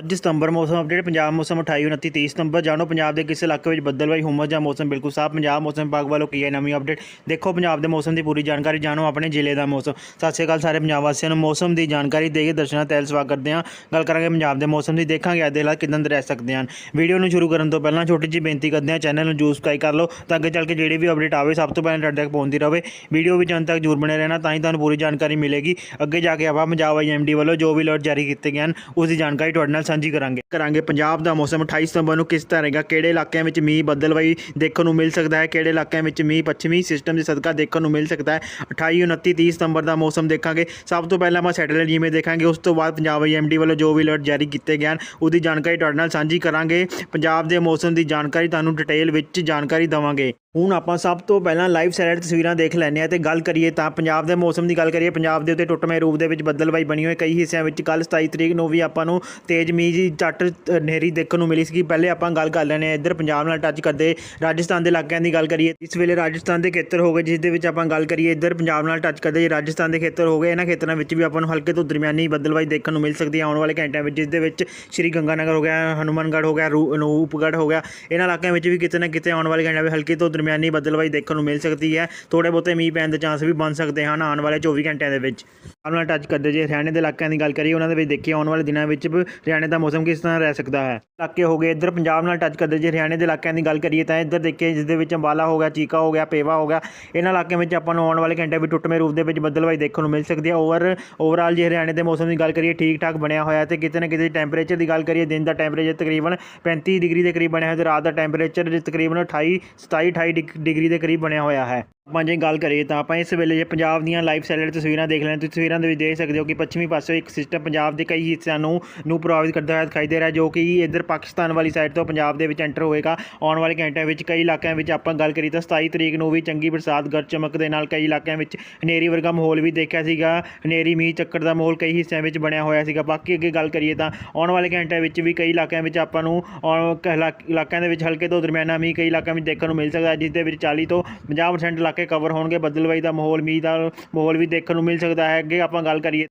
ਅੱਜ ਸਤੰਬਰ ਮੌਸਮ ਅਪਡੇਟ ਪੰਜਾਬ ਮੌਸਮ 28 29 30 ਸਤੰਬਰ। ਜਾਣੋ, ਪੰਜਾਬ ਦੇ ਕਿਸ ਇਲਾਕੇ ਵਿੱਚ ਬੱਦਲਵਾਈ ਹੁਮਸ ਜਾਂ ਮੌਸਮ ਬਿਲਕੁਲ ਸਾਫ਼। ਪੰਜਾਬ ਮੌਸਮ ਵਿਭਾਗ ਵੱਲੋਂ ਕੀ ਹੈ ਨਵੀਂ ਅਪਡੇਟ ਦੇਖੋ, ਪੰਜਾਬ ਦੇ ਮੌਸਮ ਦੀ ਪੂਰੀ ਜਾਣਕਾਰੀ, ਜਾਣੋ ਆਪਣੇ ਜ਼ਿਲ੍ਹੇ ਦਾ ਮੌਸਮ। ਸਤਿ ਸ਼੍ਰੀ ਅਕਾਲ ਸਾਰੇ ਪੰਜਾਬ ਵਾਸੀਆਂ ਨੂੰ। ਮੌਸਮ ਦੀ ਜਾਣਕਾਰੀ ਦੇ ਕੇ ਦਰਸ਼ਨਾਂ ਤਹਿਲ ਸਵਾਗਤ ਕਰਦੇ ਹਾਂ। ਗੱਲ ਕਰਾਂਗੇ ਪੰਜਾਬ ਦੇ ਮੌਸਮ ਦੀ। ਦੇਖਾਂਗੇ ਅੱਜ ਦੇ ਹਾਲਾਤ ਕਿਦਾਂ ਰਹਿ ਸਕਦੇ ਹਨ। ਵੀਡੀਓ ਨੂੰ ਸ਼ੁਰੂ ਕਰਨ ਤੋਂ ਪਹਿਲਾਂ ਛੋਟੀ ਜਿਹੀ ਬੇਨਤੀ ਕਰਦੇ ਹਾਂ, ਚੈਨਲ ਨੂੰ ਜੂਸ ਸਬਸਕ੍ਰਾਈਬ ਕਰ ਲਓ, ਤਾਂ ਅੱਗੇ ਚੱਲ ਕੇ ਜਿਹੜੀ ਵੀ ਅਪਡੇਟ ਆਵੇ, ਸਭ ਤੋਂ ਪਹਿਲਾਂ ਤੁਹਾਡੇ ਤੱਕ ਪਹੁੰਚਦੀ ਰਹੇ। ਵੀਡੀਓ ਵਿੱਚ ਅੰਤ ਤੱਕ ਜਰੂਰ ਬਣੇ ਰਹਿਣਾ, ਤਾਂ ਹੀ ਤੁਹਾਨੂੰ ਪੂਰੀ ਜਾਣਕਾਰੀ ਮਿਲੇਗੀ। ਅੱਗੇ ਜਾ ਕੇ ਆਪਾਂ ਪੰਜਾਬ ਆਈਐਮਡੀ ਵੱਲੋਂ ਜੋ ਵੀ ਅਲਰਟ ਜਾਰੀ ਕੀਤੇ ਗਏ ਹਨ, ਉਸ ਦੀ ਜਾਣਕਾਰੀ ਤੁਹਾਡੇ ਨਾਲ ਸਾਂਝੀ ਕਰਾਂਗੇ। ਕਰਾਂਗੇ ਪੰਜਾਬ ਦਾ ਮੌਸਮ। 28 ਸਤੰਬਰ ਨੂੰ ਕਿਸ ਤਰ੍ਹਾਂ ਰਹੇਗਾ? ਕਿਹੜੇ ਇਲਾਕਿਆਂ ਵਿੱਚ ਮੀਂਹ ਬੱਦਲਵਾਈ ਦੇਖਣ ਨੂੰ ਮਿਲ ਸਕਦਾ ਹੈ? ਕਿਹੜੇ ਇਲਾਕਿਆਂ ਵਿੱਚ ਮੀਂਹ ਪੱਛਮੀ ਸਿਸਟਮ ਦੇ ਸਦਕਾ ਦੇਖਣ ਨੂੰ ਮਿਲ ਸਕਦਾ ਹੈ? 28 29 30 ਸਤੰਬਰ ਦਾ ਮੌਸਮ ਦੇਖਾਂਗੇ। ਸਭ ਤੋਂ ਪਹਿਲਾਂ ਆਪਾਂ ਸੈਟੇਲਾਈਟ ਜਿਵੇਂ ਦੇਖਾਂਗੇ। ਉਸ ਤੋਂ ਬਾਅਦ ਪੰਜਾਬ ਆਈਐਮਡੀ ਵੱਲੋਂ ਜੋ ਵੀ ਅਲਰਟ ਜਾਰੀ ਕੀਤੇ ਗਏ ਹਨ, ਉਹਦੀ ਜਾਣਕਾਰੀ ਤੁਹਾਡੇ ਨਾਲ ਸਾਂਝੀ ਕਰਾਂਗੇ। ਪੰਜਾਬ ਦੇ ਮੌਸਮ ਦੀ ਜਾਣਕਾਰੀ ਤੁਹਾਨੂੰ ਡਿਟੇਲ ਵਿੱਚ ਜਾਣਕਾਰੀ ਦਵਾਂਗੇ। ਹੁਣ ਆਪਾਂ ਸਭ ਤੋਂ ਪਹਿਲਾਂ ਲਾਈਵ ਸੈਟੇਲਾਈਟ ਤਸਵੀਰਾਂ ਦੇਖ ਲੈਂਦੇ ਹਾਂ ਤੇ ਗੱਲ ਕਰੀਏ ਤਾਂ ਪੰਜਾਬ ਦੇ ਮੌਸਮ ਦੀ ਗੱਲ ਕਰੀਏ, ਪੰਜਾਬ ਦੇ ਉੱਤੇ ਟੁੱਟਵੇਂ ਰੂਪ ਦੇ ਵਿੱਚ ਬੱਦਲਵਾਈ ਬਣੀ ਹੋਈ ਕਈ ਹਿੱਸਿਆਂ ਵਿੱਚ ਕੱਲ 27 ਤਰੀਕ ਨੂੰ ਵੀ ਆਪਾਂ ਨੂੰ ਤੇਜ਼ ਮੀਂਹ ਦੀ ਝੱਟ ਹਨੇਰੀ ਦੇਖਣ ਨੂੰ ਮਿਲੀ ਸੀ ਪਹਿਲੇ ਆਪਾਂ ਗੱਲ ਕਰ ਲੈਣੇ ਆ ਇੱਧਰ ਪੰਜਾਬ ਨਾਲ ਟੱਚ ਕਰਦੇ ਰਾਜਸਥਾਨ ਦੇ ਇਲਾਕਿਆਂ ਦੀ ਗੱਲ ਕਰੀਏ। ਇਸ ਵੇਲੇ ਰਾਜਸਥਾਨ ਦੇ ਖੇਤਰ ਹੋ ਗਏ, ਜਿਸ ਦੇ ਵਿੱਚ ਆਪਾਂ ਗੱਲ ਕਰੀਏ ਇੱਧਰ ਪੰਜਾਬ ਨਾਲ ਟੱਚ ਕਰਦੇ ਰਾਜਸਥਾਨ ਦੇ ਖੇਤਰ ਹੋ ਗਏ। ਇਹਨਾਂ ਖੇਤਰਾਂ ਵਿੱਚ ਵੀ ਆਪਾਂ ਨੂੰ ਹਲਕੇ ਤੋਂ ਦਰਮਿਆਨੀ ਬੱਦਲਵਾਈ ਦੇਖਣ ਨੂੰ ਮਿਲ ਸਕਦੀ ਹੈ। ਆਉਣ ਵਾਲੇ ਘੰਟਿਆਂ ਵਿੱਚ ਜਿਸ ਦੇ ਵਿੱਚ ਸ਼੍ਰੀ ਗੰਗਾਨਗਰ ਹੋ ਗਿਆ, ਹਨੂਮਾਨਗੜ੍ਹ ਹੋ ਗਿਆ ਰੂ- ਅਨੂਪਗੜ੍ਹ ਹੋ ਗਿਆ। ਇਹਨਾਂ ਇਲਾਕਿਆਂ ਵਿੱਚ ਵੀ ਕਿਤੇ ਨਾ ਕਿਤੇ ਆਉਣ ਵਾਲੇ ਘੰਟਿਆਂ ਵਿੱਚ ਹਲਕੇ ਤੋਂ ਦਰਮਿਆਨੀ ਬਦਲਵਾਈ ਦੇਖਣ ਨੂੰ ਮਿਲ ਸਕਦੀ ਹੈ। ਥੋੜੇ ਬਹੁਤੇ ਮੀਂਹ ਪੈਣ ਦੇ ਚਾਂਸ ਵੀ ਬਣ ਸਕਦੇ ਹਨ ਆਉਣ ਵਾਲੇ 24 ਘੰਟਿਆਂ ਦੇ ਵਿੱਚ। ਆਉਣ ਨਾਲ ਟੱਚ ਕਰਦੇ ਜੇ ਹਰਿਆਣੇ ਦੇ ਇਲਾਕਿਆਂ ਦੀ ਗੱਲ ਕਰੀਏ, ਉਹਨਾਂ ਦੇ ਵਿੱਚ ਦੇਖੀਏ, ਆਉਣ ਵਾਲੇ ਦਿਨਾਂ ਵਿੱਚ ਹਰਿਆਣੇ ਦਾ ਮੌਸਮ ਕਿਸ ਤਰ੍ਹਾਂ ਰਹਿ ਸਕਦਾ ਹੈ? ਇਲਾਕੇ ਹੋ ਗਏ, ਇੱਧਰ ਪੰਜਾਬ ਨਾਲ ਟੱਚ ਕਰਦੇ ਜੇ ਹਰਿਆਣੇ ਦੇ ਇਲਾਕਿਆਂ ਦੀ ਗੱਲ ਕਰੀਏ ਤਾਂ ਇੱਧਰ ਦੇਖੀਏ, ਜਿਸ ਦੇ ਵਿੱਚ ਅੰਬਾਲਾ ਹੋ ਗਿਆ, ਚੀਕਾ ਹੋ ਗਿਆ, ਪੇਵਾ ਹੋ ਗਿਆ, ਇਹਨਾਂ ਇਲਾਕਿਆਂ ਵਿੱਚ ਆਪਾਂ ਨੂੰ ਆਉਣ ਵਾਲੇ ਘੰਟੇ ਵਿੱਚ ਟੁੱਟਵੇਂ ਰੂਪ ਦੇ ਵਿੱਚ ਬਦਲਵਾਈ ਦੇਖਣ ਨੂੰ ਮਿਲ ਸਕਦੀ ਹੈ। ਓਵਰ ਓਵਰਆਲ ਜੇ ਹਰਿਆਣੇ ਦੇ ਮੌਸਮ ਦੀ ਗੱਲ ਕਰੀਏ ਠੀਕ ਠਾਕ ਬਣਿਆ ਹੋਇਆ ਤੇ ਕਿਤੇ ਨਾ ਕਿਤੇ ਟੈਂਪਰੇਚਰ ਦੀ ਗੱਲ ਕਰੀਏ, ਦਿਨ ਦਾ ਟੈਂਪਰੇਚਰ ਤਕਰੀਬਨ 35 ਡਿਗਰੀ ਦੇ ਕਰੀਬ ਬਣਿਆ ਹੋਇਆ ਤੇ ਰਾਤ ਦਾ ਟੈਂਪਰੇਚਰ ਤਕਰੀਬਨ 28 27 28 ਡਿਗ- ਡਿਗਰੀ ਦੇ ਕਰੀਬ ਬਣਿਆ ਹੋਇਆ ਹੈ। ਆਪਾਂ ਜੇ ਗੱਲ ਕਰੀਏ ਤਾਂ ਆਪਾਂ ਇਸ ਵੇਲੇ ਜੇ ਪੰਜਾਬ ਦੀਆਂ ਲਾਈਵ ਸੈਟੇਲਾਈਟ ਤਸਵੀਰਾਂ ਦੇਖ ਲੈਣ, ਤੁਸੀਂ ਤਸਵੀਰਾਂ ਦੇ ਵਿੱਚ ਦੇਖ ਸਕਦੇ ਹੋ ਕਿ ਪੱਛਮੀ ਪਾਸੇ ਇੱਕ ਸਿਸਟਮ ਪੰਜਾਬ ਦੇ ਕਈ ਹਿੱਸਿਆਂ ਨੂੰ ਨੂੰ ਪ੍ਰਭਾਵਿਤ ਕਰਦਾ ਹੋਇਆ ਦਿਖਾਈ ਦੇ ਰਿਹਾ, ਜੋ ਕਿ ਇੱਧਰ ਪਾਕਿਸਤਾਨ ਵਾਲੀ ਸਾਈਡ ਤੋਂ ਪੰਜਾਬ ਦੇ ਵਿੱਚ ਐਂਟਰ ਹੋਏਗਾ। ਆਉਣ ਵਾਲੇ ਘੰਟਿਆਂ ਵਿੱਚ ਕਈ ਇਲਾਕਿਆਂ ਵਿੱਚ ਆਪਾਂ ਗੱਲ ਕਰੀਏ ਤਾਂ 27 ਤਰੀਕ ਨੂੰ ਵੀ ਚੰਗੀ ਬਰਸਾਤ ਗਰਜ ਚਮਕ ਦੇ ਨਾਲ ਕਈ ਇਲਾਕਿਆਂ ਵਿੱਚ ਹਨੇਰੀ ਵਰਗਾ ਮਾਹੌਲ ਵੀ ਦੇਖਿਆ ਸੀਗਾ। ਹਨੇਰੀ, ਮੀਂਹ, ਚੱਕਰ ਦਾ ਮਾਹੌਲ ਕਈ ਹਿੱਸਿਆਂ ਵਿੱਚ ਬਣਿਆ ਹੋਇਆ ਸੀਗਾ। ਬਾਕੀ ਅੱਗੇ ਗੱਲ ਕਰੀਏ ਤਾਂ ਆਉਣ ਵਾਲੇ ਘੰਟਿਆਂ ਵਿੱਚ ਵੀ ਕਈ ਇਲਾਕਿਆਂ ਵਿੱਚ ਆਪਾਂ ਨੂੰ ਆਉਣ- ਕ- ਇਲਾ- ਇਲਾਕਿਆਂ ਦੇ ਵਿੱਚ ਹਲਕੇ ਤੋਂ ਦਰਮਿਆਨਾ ਮੀਂਹ ਕਈ ਇਲਾਕਿਆਂ ਵਿੱਚ ਦੇਖਣ ਨੂੰ ਮਿਲ ਸਕਦਾ ਜਿਸ ਦੇ ਵਿੱਚ 40 ਤੋਂ 50% ਇਲਾਕੇ ਕਵਰ ਹੋਣਗੇ। ਬੱਦਲਵਾਈ ਦਾ ਮਾਹੌਲ, ਮੀਂਹ ਦਾ ਮਾਹੌਲ ਵੀ ਦੇਖਣ ਨੂੰ ਮਿਲ ਸਕਦਾ ਹੈ। ਅੱਗੇ ਆਪਾਂ ਗੱਲ ਕਰੀਏ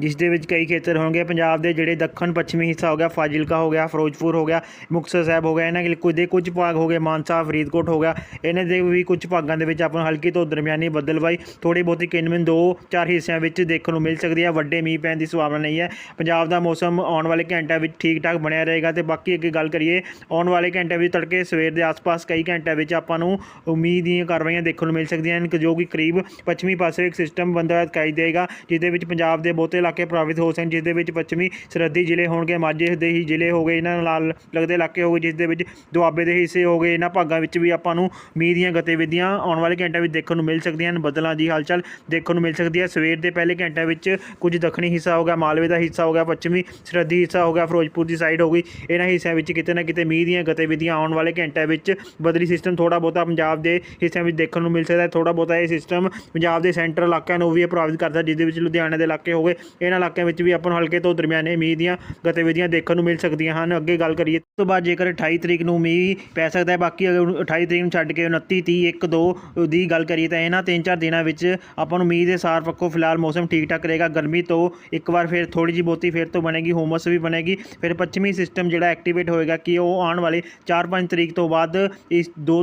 ਜਿਸ ਦੇ ਵਿੱਚ ਕਈ ਖੇਤਰ ਹੋਣਗੇ। ਪੰਜਾਬ ਦੇ ਜਿਹੜੇ ਦੱਖਣ, ਪੱਛਮੀ ਹਿੱਸਾ ਹੋ ਗਿਆ, ਫਾਜ਼ਿਲਕਾ ਹੋ ਗਿਆ, ਫਿਰੋਜ਼ਪੁਰ ਹੋ ਗਿਆ, ਮੁਕਤਸਰ ਸਾਹਿਬ ਹੋ ਗਿਆ, ਇਹਨਾਂ ਦੇ ਕੁਝ ਦੇ ਕੁਝ ਭਾਗ ਹੋ ਗਏ। ਮਾਨਸਾ, ਫਰੀਦਕੋਟ ਹੋ ਗਿਆ। ਇਹਨਾਂ ਦੇ ਵੀ ਕੁਝ ਭਾਗਾਂ ਦੇ ਵਿੱਚ ਆਪਾਂ ਨੂੰ ਹਲਕੀ ਤੋਂ ਦਰਮਿਆਨੀ ਬੱਦਲਵਾਈ ਥੋੜੀ ਬਹੁਤੀ ਕਿਨਮਿਨ ਦੋ ਚਾਰ ਹਿੱਸਿਆਂ ਵਿੱਚ ਦੇਖਣ ਨੂੰ ਮਿਲ ਸਕਦੀ ਹੈ। ਵੱਡੇ ਮੀਂਹ ਪੈਣ ਦੀ ਸੰਭਾਵਨਾ ਨਹੀਂ ਹੈ। ਪੰਜਾਬ ਦਾ ਮੌਸਮ ਆਉਣ ਵਾਲੇ ਘੰਟਿਆਂ ਵਿੱਚ ਠੀਕ ਠਾਕ ਬਣਿਆ ਰਹੇਗਾ ਤੇ ਬਾਕੀ ਅੱਗੇ ਗੱਲ ਕਰੀਏ, ਆਉਣ ਵਾਲੇ ਘੰਟਿਆਂ ਵਿੱਚ ਤੜਕੇ ਸਵੇਰ ਦੇ ਆਸ-ਪਾਸ ਕਈ ਘੰਟਿਆਂ ਵਿੱਚ ਆਪਾਂ ਨੂੰ ਉਮੀਦ ਦੀਆਂ ਕਾਰਵਾਈਆਂ ਦੇਖਣ ਨੂੰ ਮਿਲ ਸਕਦੀਆਂ ਹਨ, ਜੋ ਕਿ ਕਰੀਬ ਪੱਛਮੀ ਪਾਸੇ ਇੱਕ ਸਿਸਟਮ ਬੰਦਾ ਦਿਖਾਈ ਦੇਗਾ ਜਿਹਦੇ ਵਿੱਚ ਪੰਜਾਬ ਦੇ ਬਹੁਤੇ ਇਲਾਕੇ ਪ੍ਰਭਾਵਿਤ ਹੋ ਸਕਣ ਜਿਸ ਦੇ ਵਿੱਚ ਪੱਛਮੀ ਸਰਹੱਦੀ ਜ਼ਿਲ੍ਹੇ ਹੋਣਗੇ, ਮਾਝੇ ਦੇ ਹੀ ਜ਼ਿਲ੍ਹੇ ਹੋ ਗਏ, ਇਹਨਾਂ ਨਾਲ ਲੱਗਦੇ ਇਲਾਕੇ ਹੋ ਗਏ ਜਿਸ ਦੇ ਵਿੱਚ ਦੁਆਬੇ ਦੇ ਹਿੱਸੇ ਹੋ ਗਏ, ਇਹਨਾਂ ਭਾਗਾਂ ਵਿੱਚ ਵੀ ਆਪਾਂ ਨੂੰ ਮੀਂਹ ਦੀਆਂ ਗਤੀਵਿਧੀਆਂ ਆਉਣ ਵਾਲੇ ਘੰਟਿਆਂ ਵਿੱਚ ਦੇਖਣ ਨੂੰ ਮਿਲ ਸਕਦੀਆਂ ਹਨ, ਬਦਲਾਂ ਦੀ ਹਲਚਲ ਦੇਖਣ ਨੂੰ ਮਿਲ ਸਕਦੀ ਹੈ। ਸਵੇਰ ਦੇ ਪਹਿਲੇ ਘੰਟਿਆਂ ਵਿੱਚ ਕੁਝ ਦੱਖਣੀ ਹਿੱਸਾ ਹੋ ਗਿਆ, ਮਾਲਵੇ ਦਾ ਹਿੱਸਾ ਹੋ ਗਿਆ, ਪੱਛਮੀ ਸਰਹੱਦੀ ਹਿੱਸਾ ਹੋ ਗਿਆ, ਫਿਰੋਜ਼ਪੁਰ ਦੀ ਸਾਈਡ ਹੋ ਗਈ, ਇਹਨਾਂ ਹਿੱਸਿਆਂ ਵਿੱਚ ਕਿਤੇ ਨਾ ਕਿਤੇ ਮੀਂਹ ਦੀਆਂ ਗਤੀਵਿਧੀਆਂ ਆਉਣ ਵਾਲੇ ਘੰਟਿਆਂ ਵਿੱਚ ਬਦਲੀ ਸਿਸਟਮ ਥੋੜਾ ਬਹੁਤਾ ਪੰਜਾਬ ਦੇ ਹਿੱਸਿਆਂ ਵਿੱਚ ਦੇਖਣ ਨੂੰ ਮਿਲ ਸਕਦਾ ਹੈ। ਥੋੜਾ ਬਹੁਤਾ ਇਹ ਸਿਸਟਮ ਪੰਜਾਬ ਦੇ ਸੈਂਟਰ ਇਲਾਕਿਆਂ ਨੂੰ ਵੀ ਇਹ ਪ੍ਰਭਾਵਿਤ ਕਰਦਾ ਜਿਸ ਦੇ ਵਿੱਚ ਲੁਧਿਆਣਾ ਦੇ ਇਲਾਕੇ ਹੋ ਗਏ ਇਹਨਾਂ ਇਲਾਕਿਆਂ ਵਿੱਚ ਵੀ ਆਪਾਂ ਨੂੰ ਹਲਕੇ ਤੋਂ ਦਰਮਿਆਨੇ ਮੀਂਹ ਦੀਆਂ ਗਤੀਵਿਧੀਆਂ ਦੇਖਣ ਨੂੰ ਮਿਲ ਸਕਦੀਆਂ ਹਨ। ਅੱਗੇ ਗੱਲ ਕਰੀਏ ਉਸ ਤੋਂ ਬਾਅਦ ਜੇਕਰ 28 ਤਰੀਕ ਨੂੰ ਮੀਂਹ ਪੈ ਸਕਦਾ ਹੈ, ਬਾਕੀ ਅਗਰ 28 ਤਰੀਕ ਨੂੰ ਛੱਡ ਕੇ 29 30 1 2 ਦੀ ਗੱਲ ਕਰੀਏ ਤਾਂ ਇਹਨਾਂ ਤਿੰਨ ਚਾਰ ਦਿਨਾਂ ਵਿੱਚ ਆਪਾਂ ਨੂੰ ਮੀਂਹ ਦੇ ਸਾਰ ਪੱਖੋਂ ਫਿਲਹਾਲ ਮੌਸਮ ਠੀਕ ਠਾਕ ਰਹੇਗਾ। ਗਰਮੀ ਤੋਂ ਇੱਕ ਵਾਰ ਫਿਰ ਥੋੜੀ ਜਿਹੀ ਬਹੁਤੀ ਫਿਰ ਤੋਂ ਬਣੇਗੀ ਹੁਮਸ ਵੀ ਬਣੇਗੀ। ਫਿਰ ਪੱਛਮੀ ਸਿਸਟਮ ਜਿਹੜਾ ਐਕਟੀਵੇਟ ਹੋਏਗਾ ਕਿ ਉਹ ਆਉਣ ਵਾਲੇ 4-5 ਤਰੀਕ ਤੋਂ ਬਾਅਦ ਇਸ 2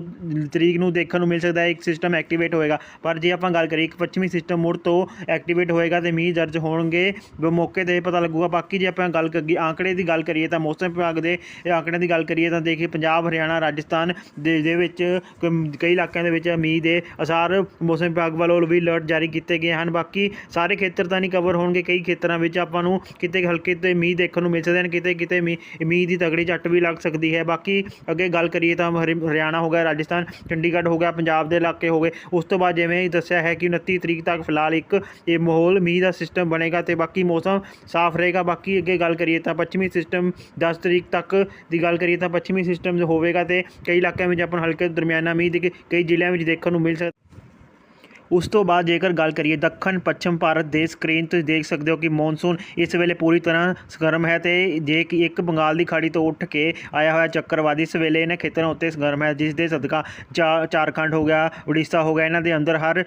ਤਰੀਕ ਨੂੰ ਦੇਖਣ ਨੂੰ ਮਿਲ ਸਕਦਾ ਹੈ, ਇੱਕ ਸਿਸਟਮ ਐਕਟੀਵੇਟ ਹੋਏਗਾ। ਪਰ ਜੇ ਆਪਾਂ ਗੱਲ ਕਰੀਏ ਇੱਕ ਪੱਛਮੀ ਸਿਸਟਮ ਮੁੜ ਤੋਂ ਐਕਟੀਵੇਟ ਹੋਏਗਾ ਤੇ ਮੀਂਹ ਦਰਜ ਹੋਣਗੇ ਵੀ ਮੌਕੇ ਤੇ ਪਤਾ ਲੱਗੂਗਾ। ਬਾਕੀ ਜੇ ਆਪਾਂ ਗੱਲ ਕਰੀਏ ਆંકੜੇ ਦੀ ਗੱਲ ਕਰੀਏ ਤਾਂ ਮੌਸਮ ਵਿਭਾਗ ਦੇ ਇਹ ਆંકੜਿਆਂ ਦੀ ਗੱਲ ਕਰੀਏ ਤਾਂ ਦੇਖੀਏ ਪੰਜਾਬ, ਹਰਿਆਣਾ, ਰਾਜਸਥਾਨ ਦੇ ਦੇ ਵਿੱਚ ਕਈ ਇਲਾਕਿਆਂ ਦੇ ਵਿੱਚ ਮੀਂਹ ਦੇ ਅਸਾਰ ਮੌਸਮ ਵਿਭਾਗ ਵੱਲੋਂ ਵੀ ਅਲਰਟ ਜਾਰੀ ਕੀਤੇ ਗਏ ਹਨ। ਬਾਕੀ ਸਾਰੇ ਖੇਤਰ ਤਾਂ ਨਹੀਂ ਕਵਰ ਹੋਣਗੇ। ਕਈ ਖੇਤਰਾਂ ਵਿੱਚ ਆਪਾਂ ਨੂੰ ਕਿਤੇ ਹਲਕੇ ਤੇ ਮੀਂਹ ਦੇਖਣ ਨੂੰ ਮਿਲ ਸਕਦੇ ਹਨ, ਕਿਤੇ ਕਿਤੇ ਮੀਂਹ ਮੀਂਹ ਦੀ ਤਗੜੀ ਝੱਟ ਵੀ ਲੱਗ ਸਕਦੀ ਹੈ। ਬਾਕੀ ਅੱਗੇ ਗੱਲ ਕਰੀਏ ਤਾਂ ਹਰਿ- ਹਰਿਆਣਾ ਹੋ ਗਿਆ, ਰਾਜਸਥਾਨ, ਚੰਡੀਗੜ੍ਹ ਹੋ ਗਿਆ, ਪੰਜਾਬ ਦੇ ਇਲਾਕੇ ਹੋ ਗਏ। ਉਸ ਤੋਂ ਬਾਅਦ ਜਿਵੇਂ ਦੱਸਿਆ ਹੈ ਕਿ 29 ਤਰੀਕ ਤੱਕ ਫਿਲਹਾਲ ਇੱਕ ਇਹ ਮਾਹੌਲ ਮੀਂਹ ਦਾ ਸਿਸਟਮ ਬਣੇਗਾ ਤੇ ਬਾਕੀ ਮੌਸਮ ਸਾਫ਼ ਰਹੇਗਾ। ਬਾਕੀ ਅੱਗੇ ਗੱਲ ਕਰੀਏ ਤਾਂ ਪੱਛਮੀ ਸਿਸਟਮ 10 ਤਰੀਕ ਤੱਕ ਦੀ ਗੱਲ ਕਰੀਏ ਤਾਂ ਪੱਛਮੀ ਸਿਸਟਮ ਹੋਵੇਗਾ ਤੇ ਕਈ ਇਲਾਕਿਆਂ ਵਿੱਚ ਆਪਾਂ ਹਲਕੇ ਦਰਮਿਆਨਾ ਮੀਂਹ ਦੇ ਕਈ ਜ਼ਿਲ੍ਹਿਆਂ ਵਿੱਚ ਦੇਖਣ ਨੂੰ ਮਿਲ ਸਕਦਾ। ਉਸ ਤੋਂ ਬਾਅਦ ਜੇਕਰ ਗੱਲ ਕਰੀਏ ਦੱਖਣ ਪੱਛਮ ਭਾਰਤ ਦੇ ਸਕਰੀਨ ਤੁਸੀਂ ਦੇਖ ਸਕਦੇ ਹੋ ਕਿ ਮੌਨਸੂਨ ਇਸ ਵੇਲੇ ਪੂਰੀ ਤਰ੍ਹਾਂ ਸਰਗਰਮ ਹੈ ਤੇ ਜੇ ਕਿ ਇੱਕ ਬੰਗਾਲ ਦੀ ਖਾੜੀ ਤੋਂ ਉੱਠ ਕੇ ਆਇਆ ਹੋਇਆ ਚੱਕਰਵਾਦੀ ਇਸ ਵੇਲੇ ਇਹਨਾਂ ਖੇਤਰਾਂ ਉੱਤੇ ਸਰਗਰਮ ਹੈ, ਜਿਸ ਦੇ ਸਦਕਾ ਚਾ- ਝਾਰਖੰਡ ਹੋ ਗਿਆ, ਉੜੀਸਾ ਹੋ ਗਿਆ, ਇਹਨਾਂ ਦੇ ਅੰਦਰ ਹਰ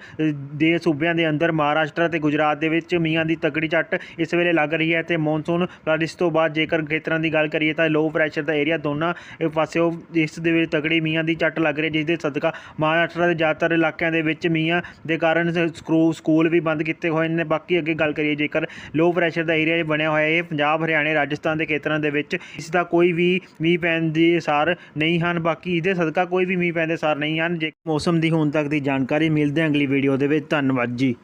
ਦੇ ਸੂਬਿਆਂ ਦੇ ਅੰਦਰ ਮਹਾਰਾਸ਼ਟਰ ਤੇ ਗੁਜਰਾਤ ਦੇ ਵਿੱਚ ਮੀਆਂ ਦੀ ਤਕੜੀ ਝੱਟ ਇਸ ਵੇਲੇ ਲੱਗ ਰਹੀ ਹੈ ਤੇ ਮੌਨਸੂਨ ਪਰ ਤੋਂ ਬਾਅਦ ਜੇਕਰ ਖੇਤਰਾਂ ਦੀ ਗੱਲ ਕਰੀਏ ਤਾਂ ਲੋ ਪ੍ਰੈਸ਼ਰ ਦਾ ਏਰੀਆ ਦੋਨਾਂ ਪਾਸਿਓਂ ਇਸ ਦੇ ਵਿੱਚ ਤਕੜੀ ਮੀਂਹਾਂ ਦੀ ਝੱਟ ਲੱਗ ਰਹੀ ਹੈ, ਜਿਸ ਦੇ ਸਦਕਾ ਮਹਾਰਾਸ਼ਟਰ ਦੇ ਜ਼ਿਆਦਾਤਰ ਇਲਾਕਿਆਂ ਦੇ ਵਿੱਚ ਮੀਆਂ ਦੇ ਕਾਰਨ ਸਕਰੂ ਸਕੂਲ ਵੀ ਬੰਦ ਕੀਤੇ ਹੋਏ ਨੇ। ਬਾਕੀ ਅੱਗੇ ਗੱਲ ਕਰੀਏ, ਜੇਕਰ ਲੋ ਪ੍ਰੈਸ਼ਰ ਦਾ ਏਰੀਆ ਬਣਿਆ ਹੋਇਆ ਹੈ ਇਹ ਪੰਜਾਬ, ਹਰਿਆਣੇ, ਰਾਜਸਥਾਨ ਦੇ ਖੇਤਰਾਂ ਦੇ ਵਿੱਚ ਇਸ ਦਾ ਕੋਈ ਵੀ ਮੀਂਹ ਪੈਣ ਦੀ ਅਸਾਰ ਨਹੀਂ ਹਨ। ਬਾਕੀ ਇਹਦੇ ਸਦਕਾ ਕੋਈ ਵੀ ਮੀਂਹ ਪੈਣ ਦੇ ਅਸਾਰ ਨਹੀਂ ਹਨ। ਜੇ ਮੌਸਮ ਦੀ ਹੁਣ ਤੱਕ ਦੀ ਜਾਣਕਾਰੀ ਮਿਲਦੇ ਅਗਲੀ ਵੀਡੀਓ ਦੇ ਵਿੱਚ। ਧੰਨਵਾਦ ਜੀ।